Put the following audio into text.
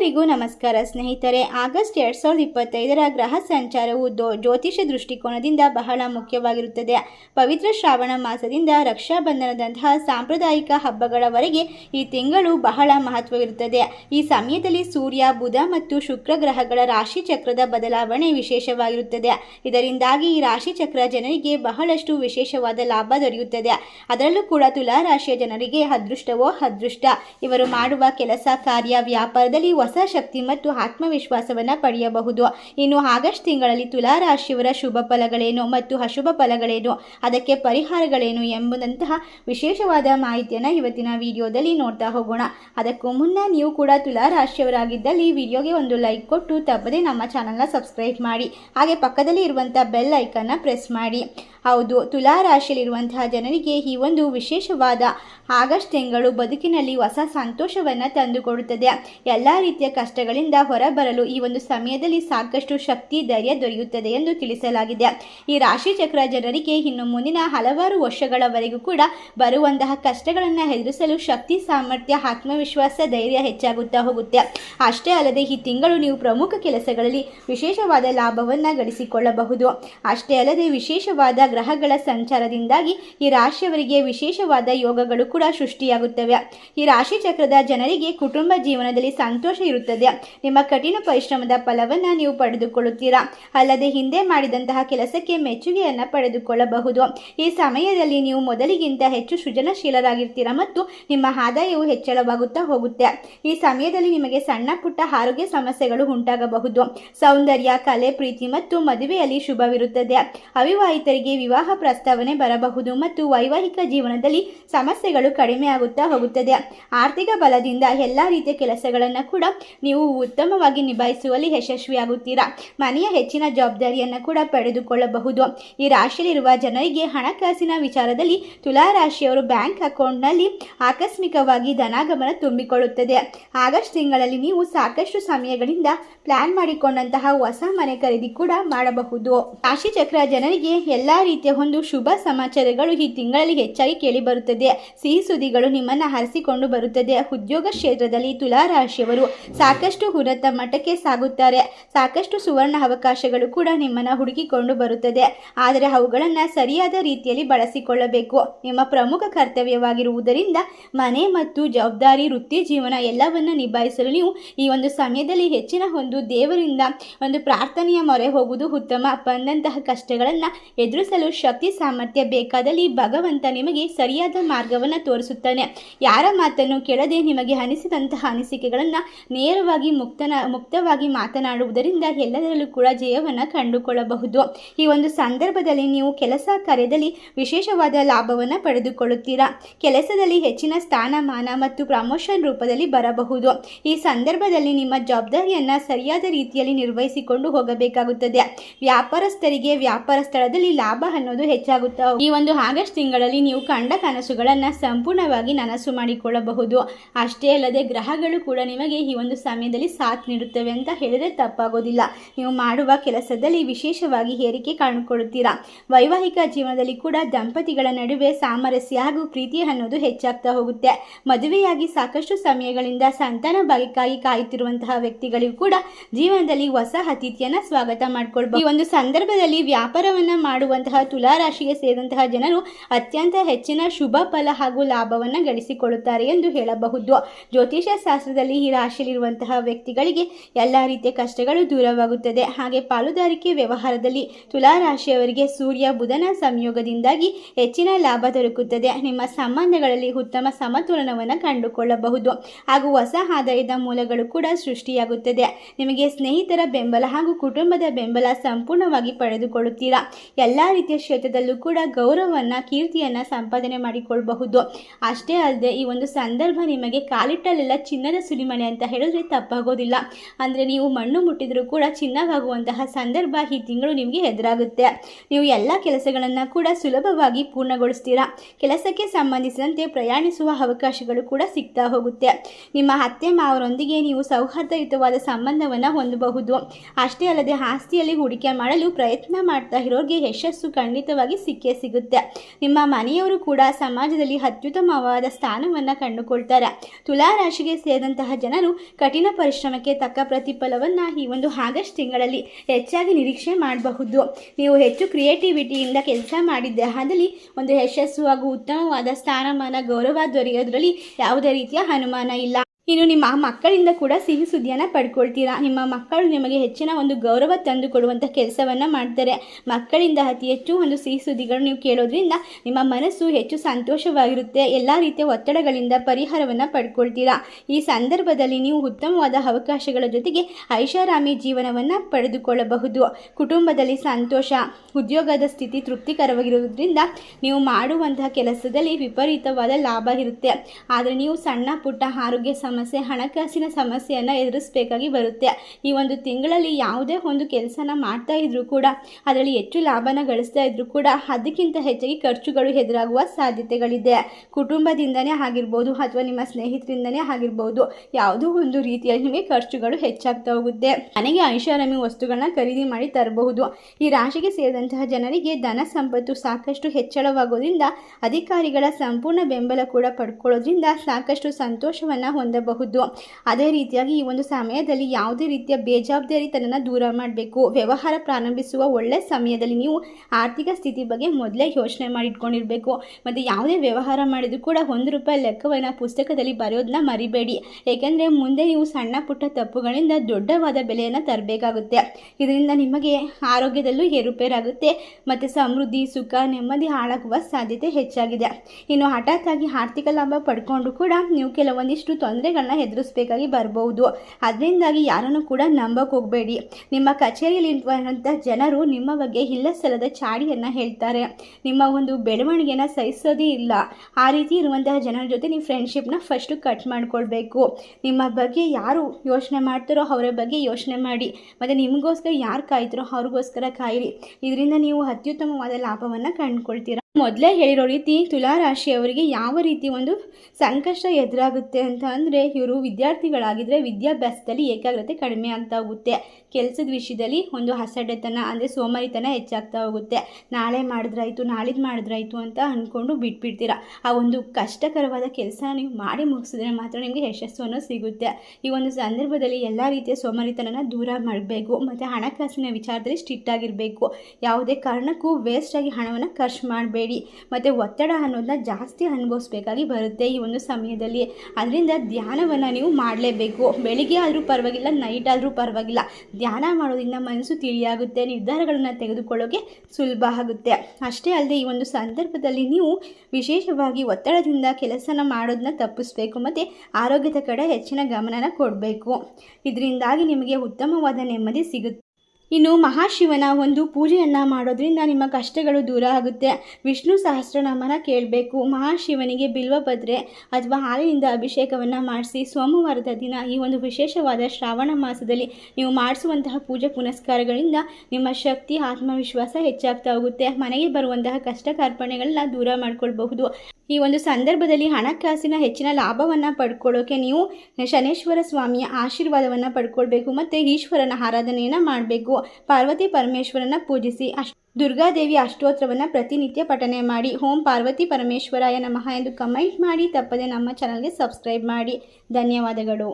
ಎಲ್ಲರಿಗೂ ನಮಸ್ಕಾರ. ಸ್ನೇಹಿತರೆ, ಆಗಸ್ಟ್ ಎರಡ್ ಸಾವಿರದ ಇಪ್ಪತ್ತೈದರ ಗ್ರಹ ಸಂಚಾರವು ದೋ, ಜ್ಯೋತಿಷ ದೃಷ್ಟಿಕೋನದಿಂದ ಬಹಳ ಮುಖ್ಯವಾಗಿರುತ್ತದೆ. ಪವಿತ್ರ ಶ್ರಾವಣ ಮಾಸದಿಂದ ರಕ್ಷಾಬಂಧನದಂತಹ ಸಾಂಪ್ರದಾಯಿಕ ಹಬ್ಬಗಳವರೆಗೆ ಈ ತಿಂಗಳು ಬಹಳ ಮಹತ್ವವಿರುತ್ತದೆ. ಈ ಸಮಯದಲ್ಲಿ ಸೂರ್ಯ, ಬುಧ ಮತ್ತು ಶುಕ್ರ ಗ್ರಹಗಳ ರಾಶಿ ಚಕ್ರದ ಬದಲಾವಣೆ ವಿಶೇಷವಾಗಿರುತ್ತದೆ. ಇದರಿಂದಾಗಿ ಈ ರಾಶಿ ಚಕ್ರ ಜನರಿಗೆ ಬಹಳಷ್ಟು ವಿಶೇಷವಾದ ಲಾಭ ದೊರೆಯುತ್ತದೆ. ಅದರಲ್ಲೂ ಕೂಡ ತುಲಾ ರಾಶಿಯ ಜನರಿಗೆ ಅದೃಷ್ಟವೋ, ಅದೃಷ್ಟ. ಇವರು ಮಾಡುವ ಕೆಲಸ, ಕಾರ್ಯ, ವ್ಯಾಪಾರದಲ್ಲಿ ಶಕ್ತಿ ಮತ್ತು ಆತ್ಮವಿಶ್ವಾಸವನ್ನು ಪಡೆಯಬಹುದು. ಇನ್ನು ಆಗಸ್ಟ್ ತಿಂಗಳಲ್ಲಿ ತುಲಾ ರಾಶಿಯವರ ಶುಭ ಫಲಗಳೇನು ಮತ್ತು ಅಶುಭ ಫಲಗಳೇನು? ಅದಕ್ಕೆ ಪರಿಹಾರಗಳೇನು ಎಂಬುದಂತಹ ವಿಶೇಷವಾದ ಮಾಹಿತಿಯನ್ನು ಇವತ್ತಿನ ವಿಡಿಯೋದಲ್ಲಿ ನೋಡ್ತಾ ಹೋಗೋಣ. ಅದಕ್ಕೂ ಮುನ್ನ ನೀವು ಕೂಡ ತುಲಾ ರಾಶಿಯವರಾಗಿದ್ದಲ್ಲಿ ವಿಡಿಯೋಗೆ ಒಂದು ಲೈಕ್ ಕೊಟ್ಟು ತಪ್ಪದೆ ನಮ್ಮ ಚಾನಲ್ನ ಸಬ್ಸ್ಕ್ರೈಬ್ ಮಾಡಿ. ಹಾಗೆ ಪಕ್ಕದಲ್ಲಿ ಇರುವಂಥ ಬೆಲ್ ಐಕನ್ನ ಪ್ರೆಸ್ ಮಾಡಿ. ಹೌದು ತುಲಾ ರಾಶಿಯಲ್ಲಿರುವಂತಹ ಜನರಿಗೆ ಈ ಒಂದು ವಿಶೇಷವಾದ ಆಗಸ್ಟ್ ತಿಂಗಳು ಬದುಕಿನಲ್ಲಿ ಹೊಸ ಸಂತೋಷವನ್ನು ತಂದುಕೊಡುತ್ತದೆ. ಎಲ್ಲ ರೀತಿಯ ಕಷ್ಟಗಳಿಂದ ಹೊರಬರಲು ಈ ಒಂದು ಸಮಯದಲ್ಲಿ ಸಾಕಷ್ಟು ಶಕ್ತಿ, ಧೈರ್ಯ ದೊರೆಯುತ್ತದೆ ಎಂದು ತಿಳಿಸಲಾಗಿದೆ. ಈ ರಾಶಿ ಚಕ್ರ ಜನರಿಗೆ ಇನ್ನು ಮುಂದಿನ ಹಲವಾರು ವರ್ಷಗಳವರೆಗೂ ಕೂಡ ಬರುವಂತಹ ಕಷ್ಟಗಳನ್ನು ಎದುರಿಸಲು ಶಕ್ತಿ, ಸಾಮರ್ಥ್ಯ, ಆತ್ಮವಿಶ್ವಾಸ, ಧೈರ್ಯ ಹೆಚ್ಚಾಗುತ್ತಾ ಹೋಗುತ್ತೆ. ಅಷ್ಟೇ ಅಲ್ಲದೆ ಈ ತಿಂಗಳು ನೀವು ಪ್ರಮುಖ ಕೆಲಸಗಳಲ್ಲಿ ವಿಶೇಷವಾದ ಲಾಭವನ್ನು ಗಳಿಸಿಕೊಳ್ಳಬಹುದು. ಅಷ್ಟೇ ಅಲ್ಲದೆ ವಿಶೇಷವಾದ ಗ್ರಹಗಳ ಸಂಚಾರದಿಂದಾಗಿ ಈ ರಾಶಿಯವರಿಗೆ ವಿಶೇಷವಾದ ಯೋಗಗಳು ಕೂಡ ಸೃಷ್ಟಿಯಾಗುತ್ತವೆ. ಈ ರಾಶಿ ಚಕ್ರದ ಜನರಿಗೆ ಕುಟುಂಬ ಜೀವನದಲ್ಲಿ ಸಂತೋಷ ಇರುತ್ತದೆ. ನಿಮ್ಮ ಕಠಿಣ ಪರಿಶ್ರಮದ ಫಲವನ್ನು ನೀವು ಪಡೆದುಕೊಳ್ಳುತ್ತೀರಾ? ಅಲ್ಲದೆ ಹಿಂದೆ ಮಾಡಿದಂತಹ ಕೆಲಸಕ್ಕೆ ಮೆಚ್ಚುಗೆಯನ್ನು ಪಡೆದುಕೊಳ್ಳಬಹುದು. ಈ ಸಮಯದಲ್ಲಿ ನೀವು ಮೊದಲಿಗಿಂತ ಹೆಚ್ಚು ಸೃಜನಶೀಲರಾಗಿರ್ತೀರಾ ಮತ್ತು ನಿಮ್ಮ ಆದಾಯವು ಹೆಚ್ಚಳವಾಗುತ್ತಾ ಹೋಗುತ್ತೆ. ಈ ಸಮಯದಲ್ಲಿ ನಿಮಗೆ ಸಣ್ಣ ಪುಟ್ಟ ಆರೋಗ್ಯ ಸಮಸ್ಯೆಗಳು ಉಂಟಾಗಬಹುದು. ಸೌಂದರ್ಯ, ಕಲೆ, ಪ್ರೀತಿ ಮತ್ತು ಮದುವೆಯಲ್ಲಿ ಶುಭವಿರುತ್ತದೆ. ಅವಿವಾಹಿತರಿಗೆ ವಿವಾಹ ಪ್ರಸ್ತಾವನೆ ಬರಬಹುದು ಮತ್ತು ವೈವಾಹಿಕ ಜೀವನದಲ್ಲಿ ಸಮಸ್ಯೆಗಳು ಕಡಿಮೆಯಾಗುತ್ತಾ ಹೋಗುತ್ತದೆ. ಆರ್ಥಿಕ ಬಲದಿಂದ ಎಲ್ಲ ರೀತಿಯ ಕೆಲಸಗಳನ್ನು ಕೂಡ ನೀವು ಉತ್ತಮವಾಗಿ ನಿಭಾಯಿಸುವಲ್ಲಿ ಯಶಸ್ವಿಯಾಗುತ್ತೀರಾ? ಮನೆಯ ಹೆಚ್ಚಿನ ಜವಾಬ್ದಾರಿಯನ್ನು ಕೂಡ ಪಡೆದುಕೊಳ್ಳಬಹುದು. ಈ ರಾಶಿಯಲ್ಲಿರುವ ಜನರಿಗೆ ಹಣಕಾಸಿನ ವಿಚಾರದಲ್ಲಿ ತುಲಾ ರಾಶಿಯವರು ಬ್ಯಾಂಕ್ ಅಕೌಂಟ್ನಲ್ಲಿ ಆಕಸ್ಮಿಕವಾಗಿ ಧನಾಗಮನ ತುಂಬಿಕೊಳ್ಳುತ್ತದೆ. ಆಗಸ್ಟ್ ತಿಂಗಳಲ್ಲಿ ನೀವು ಸಾಕಷ್ಟು ಸಮಯಗಳಿಂದ ಪ್ಲಾನ್ ಮಾಡಿಕೊಂಡಂತಹ ಹೊಸ ಮನೆ ಖರೀದಿ ಕೂಡ ಮಾಡಬಹುದು. ರಾಶಿ ಚಕ್ರ ಜನರಿಗೆ ಎಲ್ಲ ರೀತಿಯ ಒಂದು ಶುಭ ಸಮಾಚಾರಗಳು ಈ ತಿಂಗಳಲ್ಲಿ ಹೆಚ್ಚಾಗಿ ಕೇಳಿಬರುತ್ತದೆ ಸಿಹಿ ಸುದ್ದಿಗಳು ನಿಮ್ಮನ್ನು ಹರಿಸಿಕೊಂಡು ಬರುತ್ತದೆ. ಉದ್ಯೋಗ ಕ್ಷೇತ್ರದಲ್ಲಿ ತುಲಾ ರಾಶಿಯವರು ಸಾಕಷ್ಟು ಉನ್ನತ ಮಟ್ಟಕ್ಕೆ ಸಾಗುತ್ತಾರೆ. ಸಾಕಷ್ಟು ಸುವರ್ಣ ಅವಕಾಶಗಳು ಕೂಡ ನಿಮ್ಮನ್ನು ಹುಡುಕಿಕೊಂಡು ಬರುತ್ತದೆ. ಆದರೆ ಅವುಗಳನ್ನು ಸರಿಯಾದ ರೀತಿಯಲ್ಲಿ ಬಳಸಿಕೊಳ್ಳಬೇಕು. ನಿಮ್ಮ ಪ್ರಮುಖ ಕರ್ತವ್ಯವಾಗಿರುವುದರಿಂದ ಮನೆ ಮತ್ತು ಜವಾಬ್ದಾರಿ, ವೃತ್ತಿ ಜೀವನ ಎಲ್ಲವನ್ನು ನಿಭಾಯಿಸಲು ನೀವು ಈ ಒಂದು ಸಮಯದಲ್ಲಿ ಹೆಚ್ಚಿನ ಒಂದು ದೇವರಿಂದ ಒಂದು ಪ್ರಾರ್ಥನೆಯ ಮೊರೆ ಹೋಗುವುದು ಉತ್ತಮ. ಬಂದಂತಹ ಕಷ್ಟಗಳನ್ನು ಎದುರಿಸಲು ಶಕ್ತಿ, ಸಾಮರ್ಥ್ಯ ಬೇಕಾದಲ್ಲಿ ಭಗವಂತ ನಿಮಗೆ ಸರಿಯಾದ ಮಾರ್ಗವನ್ನು ತೋರಿಸುತ್ತಾನೆ. ಯಾರ ಮಾತನ್ನು ಕೆಳದೆ ನಿಮಗೆ ಅನಿಸಿದಂತಹ ಅನಿಸಿಕೆಗಳನ್ನು ನೇರವಾಗಿ ಮುಕ್ತನ, ಮುಕ್ತವಾಗಿ ಮಾತನಾಡುವುದರಿಂದ ಎಲ್ಲದರಲ್ಲೂ ಕೂಡ ಜಯವನ್ನು ಕಂಡುಕೊಳ್ಳಬಹುದು. ಈ ಒಂದು ಸಂದರ್ಭದಲ್ಲಿ ನೀವು ಕೆಲಸ ಕಾರ್ಯದಲ್ಲಿ ವಿಶೇಷವಾದ ಲಾಭವನ್ನು ಪಡೆದುಕೊಳ್ಳುತ್ತೀರಾ? ಕೆಲಸದಲ್ಲಿ ಹೆಚ್ಚಿನ ಸ್ಥಾನಮಾನ ಮತ್ತು ಪ್ರಮೋಷನ್ ರೂಪದಲ್ಲಿ ಬರಬಹುದು. ಈ ಸಂದರ್ಭದಲ್ಲಿ ನಿಮ್ಮ ಜವಾಬ್ದಾರಿಯನ್ನು ಸರಿಯಾದ ರೀತಿಯಲ್ಲಿ ನಿರ್ವಹಿಸಿಕೊಂಡು ಹೋಗಬೇಕಾಗುತ್ತದೆ. ವ್ಯಾಪಾರಸ್ಥರಿಗೆ ವ್ಯಾಪಾರ ಸ್ಥಳದಲ್ಲಿ ಲಾಭ ಅನ್ನೋದು ಹೆಚ್ಚಾಗುತ್ತಾ ಈ ಒಂದು ಆಗಸ್ಟ್ ತಿಂಗಳಲ್ಲಿ ನೀವು ಕಂಡ ಕನಸುಗಳನ್ನು ಸಂಪೂರ್ಣವಾಗಿ ನನಸು ಮಾಡಿಕೊಳ್ಳಬಹುದು. ಅಷ್ಟೇ ಅಲ್ಲದೆ ಗ್ರಹಗಳು ಕೂಡ ನಿಮಗೆ ಈ ಒಂದು ಸಮಯದಲ್ಲಿ ಸಾಥ್ ನೀಡುತ್ತವೆ ಅಂತ ಹೇಳಿದ್ರೆ ತಪ್ಪಾಗೋದಿಲ್ಲ. ನೀವು ಮಾಡುವ ಕೆಲಸದಲ್ಲಿ ವಿಶೇಷವಾಗಿ ಹೇರಿಕೆ ಕಾಣಿಕೊಡುತ್ತೀರಾ ವೈವಾಹಿಕ ಜೀವನದಲ್ಲಿ ಕೂಡ ದಂಪತಿಗಳ ನಡುವೆ ಸಾಮರಸ್ಯ ಹಾಗೂ ಪ್ರೀತಿ ಅನ್ನೋದು ಹೆಚ್ಚಾಗ್ತಾ ಹೋಗುತ್ತೆ. ಮದುವೆಯಾಗಿ ಸಾಕಷ್ಟು ಸಮಯಗಳಿಂದ ಸಂತಾನ ಭಾಗಕ್ಕಾಗಿ ಕಾಯುತ್ತಿರುವಂತಹ ವ್ಯಕ್ತಿಗಳಿಗೂ ಕೂಡ ಜೀವನದಲ್ಲಿ ಹೊಸ ಅತಿಥಿಯನ್ನ ಸ್ವಾಗತ ಮಾಡಿಕೊಳ್ಬಹುದು. ಈ ಒಂದು ಸಂದರ್ಭದಲ್ಲಿ ವ್ಯಾಪಾರವನ್ನ ಮಾಡುವಂತಹ ತುಲಾ ರಾಶಿಗೆ ಸೇರಿದಂತಹ ಜನರು ಅತ್ಯಂತ ಹೆಚ್ಚಿನ ಶುಭ ಫಲ ಹಾಗೂ ಲಾಭವನ್ನ ಗಳಿಸಿಕೊಳ್ಳುತ್ತಾರೆ ಎಂದು ಹೇಳಬಹುದು. ಜ್ಯೋತಿಷ್ಯ ಶಾಸ್ತ್ರದಲ್ಲಿ ಈ ರಾಶಿಯಲ್ಲಿರುವಂತಹ ವ್ಯಕ್ತಿಗಳಿಗೆ ಎಲ್ಲ ರೀತಿಯ ಕಷ್ಟಗಳು ದೂರವಾಗುತ್ತದೆ. ಹಾಗೆ ಪಾಲುದಾರಿಕೆ ವ್ಯವಹಾರದಲ್ಲಿ ತುಲಾ ರಾಶಿಯವರಿಗೆ ಸೂರ್ಯ ಬುಧನ ಸಂಯೋಗದಿಂದಾಗಿ ಹೆಚ್ಚಿನ ಲಾಭ ದೊರಕುತ್ತದೆ. ನಿಮ್ಮ ಸಂಬಂಧಗಳಲ್ಲಿ ಉತ್ತಮ ಸಮತೋಲನವನ್ನು ಕಂಡುಕೊಳ್ಳಬಹುದು. ಹಾಗೂ ಹೊಸ ಆದಾಯದ ಮೂಲಗಳು ಕೂಡ ಸೃಷ್ಟಿಯಾಗುತ್ತದೆ. ನಿಮಗೆ ಸ್ನೇಹಿತರ ಬೆಂಬಲ ಹಾಗೂ ಕುಟುಂಬದ ಬೆಂಬಲ ಸಂಪೂರ್ಣವಾಗಿ ಪಡೆದುಕೊಳ್ಳುತ್ತೀರಾ? ಎಲ್ಲ ರೀತಿಯ ಕ್ಷೇತ್ರದಲ್ಲೂ ಕೂಡ ಗೌರವವನ್ನು, ಕೀರ್ತಿಯನ್ನು ಸಂಪಾದನೆ ಮಾಡಿಕೊಳ್ಳಬಹುದು ಅಷ್ಟೇ ಅಲ್ಲದೆ ಈ ಒಂದು ಸಂದರ್ಭ ನಿಮಗೆ ಕಾಲಿಟ್ಟಲೆಲ್ಲ ಚಿನ್ನದ ಸುರಿಮಳೆ ಅಂತ ಹೇಳಿದ್ರೆ ತಪ್ಪಾಗೋದಿಲ್ಲ. ಅಂದರೆ ನೀವು ಮಣ್ಣು ಮುಟ್ಟಿದರೂ ಕೂಡ ಚಿನ್ನವಾಗುವಂತಹ ಸಂದರ್ಭ ಈ ತಿಂಗಳು ನಿಮಗೆ ಎದುರಾಗುತ್ತೆ. ನೀವು ಎಲ್ಲ ಕೆಲಸಗಳನ್ನು ಕೂಡ ಸುಲಭವಾಗಿ ಪೂರ್ಣಗೊಳಿಸ್ತೀರಾ? ಕೆಲಸಕ್ಕೆ ಸಂಬಂಧಿಸಿದಂತೆ ಪ್ರಯಾಣಿಸುವ ಅವಕಾಶಗಳು ಕೂಡ ಸಿಗ್ತಾ ಹೋಗುತ್ತೆ. ನಿಮ್ಮ ಅತ್ತೆ ಮಾವರೊಂದಿಗೆ ನೀವು ಸೌಹಾರ್ದಯುತವಾದ ಸಂಬಂಧವನ್ನು ಹೊಂದಬಹುದು. ಅಷ್ಟೇ ಅಲ್ಲದೆ ಆಸ್ತಿಯಲ್ಲಿ ಹೂಡಿಕೆ ಮಾಡಲು ಪ್ರಯತ್ನ ಮಾಡ್ತಾ ಇರೋರಿಗೆ ಯಶಸ್ಸು ಖಂಡಿತವಾಗಿ ಸಿಕ್ಕೇ ಸಿಗುತ್ತೆ. ನಿಮ್ಮ ಮನೆಯವರು ಕೂಡ ಸಮಾಜದಲ್ಲಿ ಅತ್ಯುತ್ತಮವಾದ ಸ್ಥಾನವನ್ನು ಕಂಡುಕೊಳ್ತಾರೆ. ತುಲಾ ರಾಶಿಗೆ ಸೇರಿದಂತಹ ಜನರು ಕಠಿಣ ಪರಿಶ್ರಮಕ್ಕೆ ತಕ್ಕ ಪ್ರತಿಫಲವನ್ನು ಈ ಒಂದು ಆಗಸ್ಟ್ ತಿಂಗಳಲ್ಲಿ ಹೆಚ್ಚಾಗಿ ನಿರೀಕ್ಷೆ ಮಾಡಬಹುದು. ನೀವು ಹೆಚ್ಚು ಕ್ರಿಯೇಟಿವಿಟಿಯಿಂದ ಕೆಲಸ ಮಾಡಿದ್ದೆ ಆದಲ್ಲಿ ಒಂದು ಯಶಸ್ಸು ಹಾಗೂ ಉತ್ತಮವಾದ ಸ್ಥಾನಮಾನ, ಗೌರವ ದೊರೆಯೋದ್ರಲ್ಲಿ ಯಾವುದೇ ರೀತಿಯ ಅನುಮಾನ ಇಲ್ಲ. ಇನ್ನು ನಿಮ್ಮ ಮಕ್ಕಳಿಂದ ಕೂಡ ಸಿಹಿ ಸುದ್ದಿಯನ್ನು ಪಡ್ಕೊಳ್ತೀರಾ? ನಿಮ್ಮ ಮಕ್ಕಳು ನಿಮಗೆ ಹೆಚ್ಚಿನ ಒಂದು ಗೌರವ ತಂದು ಕೊಡುವಂಥ ಕೆಲಸವನ್ನು ಮಾಡ್ತಾರೆ. ಮಕ್ಕಳಿಂದ ಅತಿ ಹೆಚ್ಚು ಒಂದು ಸಿಹಿ ಸುದ್ದಿಗಳು ನೀವು ಕೇಳೋದ್ರಿಂದ ನಿಮ್ಮ ಮನಸ್ಸು ಹೆಚ್ಚು ಸಂತೋಷವಾಗಿರುತ್ತೆ. ಎಲ್ಲ ರೀತಿಯ ಒತ್ತಡಗಳಿಂದ ಪರಿಹಾರವನ್ನು ಪಡ್ಕೊಳ್ತೀರಾ? ಈ ಸಂದರ್ಭದಲ್ಲಿ ನೀವು ಉತ್ತಮವಾದ ಅವಕಾಶಗಳ ಜೊತೆಗೆ ಐಷಾರಾಮಿ ಜೀವನವನ್ನು ಪಡೆದುಕೊಳ್ಳಬಹುದು. ಕುಟುಂಬದಲ್ಲಿ ಸಂತೋಷ, ಉದ್ಯೋಗದ ಸ್ಥಿತಿ ತೃಪ್ತಿಕರವಾಗಿರುವುದರಿಂದ ನೀವು ಮಾಡುವಂತಹ ಕೆಲಸದಲ್ಲಿ ವಿಪರೀತವಾದ ಲಾಭ ಇರುತ್ತೆ. ಆದರೆ ನೀವು ಸಣ್ಣ ಪುಟ್ಟ ಆರೋಗ್ಯ ಸಮಸ್ಯೆ, ಹಣಕಾಸಿನ ಸಮಸ್ಯೆಯನ್ನು ಎದುರಿಸಬೇಕಾಗಿ ಬರುತ್ತೆ. ಈ ಒಂದು ತಿಂಗಳಲ್ಲಿ ಯಾವುದೇ ಒಂದು ಕೆಲಸನ ಮಾಡ್ತಾ ಇದ್ರೂ ಕೂಡ, ಅದರಲ್ಲಿ ಹೆಚ್ಚು ಲಾಭನ ಗಳಿಸ್ತಾ ಇದ್ರೂ ಕೂಡ, ಅದಕ್ಕಿಂತ ಹೆಚ್ಚಾಗಿ ಖರ್ಚುಗಳು ಎದುರಾಗುವ ಸಾಧ್ಯತೆಗಳಿದೆ. ಕುಟುಂಬದಿಂದನೇ ಆಗಿರ್ಬೋದು ಅಥವಾ ನಿಮ್ಮ ಸ್ನೇಹಿತರಿಂದನೇ ಆಗಿರ್ಬೋದು, ಯಾವುದೋ ಒಂದು ರೀತಿಯಲ್ಲಿ ನಿಮಗೆ ಖರ್ಚುಗಳು ಹೆಚ್ಚಾಗ್ತಾ ಹೋಗುತ್ತೆ. ಮನೆಗೆ ಐಷಾರಾಮಿ ವಸ್ತುಗಳನ್ನ ಖರೀದಿ ಮಾಡಿ ತರಬಹುದು. ಈ ರಾಶಿಗೆ ಸೇರಿದಂತಹ ಜನರಿಗೆ ಧನ ಸಂಪತ್ತು ಸಾಕಷ್ಟು ಹೆಚ್ಚಳವಾಗೋದ್ರಿಂದ, ಅಧಿಕಾರಿಗಳ ಸಂಪೂರ್ಣ ಬೆಂಬಲ ಕೂಡ ಪಡ್ಕೊಳ್ಳೋದ್ರಿಂದ ಸಾಕಷ್ಟು ಸಂತೋಷವನ್ನು ಹೊಂದಬಹುದು ಅದೇ ರೀತಿಯಾಗಿ ಈ ಒಂದು ಸಮಯದಲ್ಲಿ ಯಾವುದೇ ರೀತಿಯ ಬೇಜವಾಬ್ದಾರಿತನನ ದೂರ ಮಾಡಬೇಕು. ವ್ಯವಹಾರ ಪ್ರಾರಂಭಿಸುವ ಒಳ್ಳೆ ಸಮಯದಲ್ಲಿ ನೀವು ಆರ್ಥಿಕ ಸ್ಥಿತಿ ಬಗ್ಗೆ ಮೊದಲೇ ಯೋಚನೆ ಮಾಡಿಟ್ಕೊಂಡಿರಬೇಕು. ಮತ್ತು ಯಾವುದೇ ವ್ಯವಹಾರ ಮಾಡಿದ್ರು ಕೂಡ ಒಂದು ರೂಪಾಯಿ ಲೆಕ್ಕವನ್ನು ಪುಸ್ತಕದಲ್ಲಿ ಬರೆಯೋದನ್ನ ಮರಿಬೇಡಿ. ಏಕೆಂದರೆ ಮುಂದೆ ನೀವು ಸಣ್ಣ ಪುಟ್ಟ ತಪ್ಪುಗಳಿಂದ ದೊಡ್ಡವಾದ ಬೆಲೆಯನ್ನು ತರಬೇಕಾಗುತ್ತೆ. ಇದರಿಂದ ನಿಮಗೆ ಆರೋಗ್ಯದಲ್ಲೂ ಏರುಪೇರಾಗುತ್ತೆ. ಮತ್ತು ಸಮೃದ್ಧಿ, ಸುಖ, ನೆಮ್ಮದಿ ಹಾಳಾಗುವ ಸಾಧ್ಯತೆ ಹೆಚ್ಚಾಗಿದೆ. ಇನ್ನು ಹಠಾತ್ತಾಗಿ ಆರ್ಥಿಕ ಲಾಭ ಪಡ್ಕೊಂಡು ಕೂಡ ನೀವು ಕೆಲವೊಂದಿಷ್ಟು ತೊಂದರೆಗಳನ್ನ ಎದುರಿಸಬೇಕಾಗಿ ಬರಬಹುದು ಅದರಿಂದಾಗಿ ಯಾರನ್ನು ಕೂಡ ನಂಬಕ್ಕೆ ಹೋಗಬೇಡಿ. ನಿಮ್ಮ ಕಚೇರಿಯಲ್ಲಿ ಜನರು ನಿಮ್ಮ ಬಗ್ಗೆ ಇಲ್ಲ ಸಲದ ಚಾಡಿಯನ್ನು ಹೇಳ್ತಾರೆ. ನಿಮ್ಮ ಒಂದು ಬೆಳವಣಿಗೆನ ಸಹಿಸೋದೇ ಇಲ್ಲ. ಆ ರೀತಿ ಇರುವಂತಹ ಜನರ ಜೊತೆ ನೀವು ಫ್ರೆಂಡ್ಶಿಪ್ನ ಫಸ್ಟು ಕಟ್ ಮಾಡ್ಕೊಳ್ಬೇಕು. ನಿಮ್ಮ ಬಗ್ಗೆ ಯಾರು ಯೋಚನೆ ಮಾಡ್ತಾರೋ ಅವರ ಬಗ್ಗೆ ಯೋಚನೆ ಮಾಡಿ. ಮತ್ತು ನಿಮಗೋಸ್ಕರ ಯಾರು ಕಾಯ್ತಿರೋ ಅವ್ರಿಗೋಸ್ಕರ ಕಾಯಿರಿ. ಇದರಿಂದ ನೀವು ಅತ್ಯುತ್ತಮವಾದ ಲಾಭವನ್ನು ಕಂಡುಕೊಳ್ತೀರಾ? ಮೊದಲೇ ಹೇಳಿರೋ ರೀತಿ ತುಲಾ ರಾಶಿಯವರಿಗೆ ಯಾವ ರೀತಿ ಒಂದು ಸಂಕಷ್ಟ ಎದುರಾಗುತ್ತೆ ಅಂತ ಅಂದರೆ ಇವರು ವಿದ್ಯಾರ್ಥಿಗಳಾಗಿದ್ದರೆ ವಿದ್ಯಾಭ್ಯಾಸದಲ್ಲಿ ಏಕಾಗ್ರತೆ ಕಡಿಮೆ ಆಗ್ತಾ ಹೋಗುತ್ತೆ. ಕೆಲಸದ ವಿಷಯದಲ್ಲಿ ಒಂದು ಹಸಡೆತನ ಅಂದರೆ ಸೋಮಾರಿತನ ಹೆಚ್ಚಾಗ್ತಾ ಹೋಗುತ್ತೆ. ನಾಳೆ ಮಾಡಿದ್ರಾಯ್ತು ನಾಳಿದ್ದು ಮಾಡಿದ್ರಾಯ್ತು ಅಂತ ಅಂದ್ಕೊಂಡು ಬಿಟ್ಬಿಡ್ತೀರ? ಆ ಒಂದು ಕಷ್ಟಕರವಾದ ಕೆಲಸ ನೀವು ಮಾಡಿ ಮುಗಿಸಿದ್ರೆ ಮಾತ್ರ ನಿಮಗೆ ಯಶಸ್ಸು ಅನ್ನೋ ಸಿಗುತ್ತೆ. ಈ ಒಂದು ಸಂದರ್ಭದಲ್ಲಿ ಎಲ್ಲ ರೀತಿಯ ಸೋಮಾರಿತನನ ದೂರ ಮಾಡಬೇಕು. ಮತ್ತು ಹಣಕಾಸಿನ ವಿಚಾರದಲ್ಲಿ ಸ್ಟ್ರಿಕ್ಟ್ ಆಗಿರಬೇಕು. ಯಾವುದೇ ಕಾರಣಕ್ಕೂ ವೇಸ್ಟಾಗಿ ಹಣವನ್ನು ಖರ್ಚು ಮಾಡಬೇಡಿ ಮತ್ತು ಒತ್ತಡ ಅನ್ನೋದನ್ನ ಜಾಸ್ತಿ ಅನುಭವಿಸ್ಬೇಕಾಗಿ ಬರುತ್ತೆ ಈ ಒಂದು ಸಮಯದಲ್ಲಿ. ಅದರಿಂದ ಧ್ಯಾನವನ್ನು ನೀವು ಮಾಡಲೇಬೇಕು. ಬೆಳಿಗ್ಗೆ ಆದರೂ ಪರವಾಗಿಲ್ಲ, ನೈಟ್ ಆದರೂ ಪರವಾಗಿಲ್ಲ. ಧ್ಯಾನ ಮಾಡೋದ್ರಿಂದ ಮನಸ್ಸು ತಿಳಿಯಾಗುತ್ತೆ, ನಿರ್ಧಾರಗಳನ್ನು ತೆಗೆದುಕೊಳ್ಳೋಕೆ ಸುಲಭ ಆಗುತ್ತೆ. ಅಷ್ಟೇ ಅಲ್ಲದೆ ಈ ಒಂದು ಸಂದರ್ಭದಲ್ಲಿ ನೀವು ವಿಶೇಷವಾಗಿ ಒತ್ತಡದಿಂದ ಕೆಲಸನ ಮಾಡೋದನ್ನ ತಪ್ಪಿಸ್ಬೇಕು, ಮತ್ತು ಆರೋಗ್ಯದ ಕಡೆ ಹೆಚ್ಚಿನ ಗಮನನ ಕೊಡಬೇಕು. ಇದರಿಂದಾಗಿ ನಿಮಗೆ ಉತ್ತಮವಾದ ನೆಮ್ಮದಿ ಸಿಗುತ್ತೆ. ಇನ್ನು ಮಹಾಶಿವನ ಒಂದು ಪೂಜೆಯನ್ನು ಮಾಡೋದ್ರಿಂದ ನಿಮ್ಮ ಕಷ್ಟಗಳು ದೂರ ಆಗುತ್ತೆ. ವಿಷ್ಣು ಸಹಸ್ರನಾಮನ ಕೇಳಬೇಕು. ಮಹಾಶಿವನಿಗೆ ಬಿಲ್ವಭದ್ರೆ ಅಥವಾ ಹಾಲಿನಿಂದ ಅಭಿಷೇಕವನ್ನು ಮಾಡಿಸಿ ಸೋಮವಾರದ ದಿನ ಈ ಒಂದು ವಿಶೇಷವಾದ ಶ್ರಾವಣ ಮಾಸದಲ್ಲಿ ನೀವು ಮಾಡಿಸುವಂತಹ ಪೂಜೆ ಪುನಸ್ಕಾರಗಳಿಂದ ನಿಮ್ಮ ಶಕ್ತಿ, ಆತ್ಮವಿಶ್ವಾಸ ಹೆಚ್ಚಾಗ್ತಾ ಹೋಗುತ್ತೆ. ಮನೆಗೆ ಬರುವಂತಹ ಕಷ್ಟ ಕಾರ್ಪಣ್ಯಗಳನ್ನ ದೂರ ಮಾಡ್ಕೊಳ್ಬಹುದು. ಈ ಒಂದು ಸಂದರ್ಭದಲ್ಲಿ ಹಣಕಾಸಿನ ಹೆಚ್ಚಿನ ಲಾಭವನ್ನು ಪಡ್ಕೊಳ್ಳೋಕೆ ನೀವು ಶನೇಶ್ವರ ಸ್ವಾಮಿಯ ಆಶೀರ್ವಾದವನ್ನು ಪಡ್ಕೊಳ್ಬೇಕು ಮತ್ತು ಈಶ್ವರನ ಆರಾಧನೆಯನ್ನು ಮಾಡಬೇಕು. ಪಾರ್ವತಿ ಪರಮೇಶ್ವರನ ಪೂಜಿಸಿ ಅಶ್ ದುರ್ಗಾದೇವಿ ಅಷ್ಟೋತ್ರವನ್ನು ಪ್ರತಿನಿತ್ಯ ಪಠನೆ ಮಾಡಿ. ಓಂ ಪಾರ್ವತಿ ಪರಮೇಶ್ವರಾಯ ನಮಃ ಎಂದು ಕಮೆಂಟ್ ಮಾಡಿ. ತಪ್ಪದೆ ನಮ್ಮ ಚಾನಲ್ಗೆ ಸಬ್ಸ್ಕ್ರೈಬ್ ಮಾಡಿ. ಧನ್ಯವಾದಗಳು.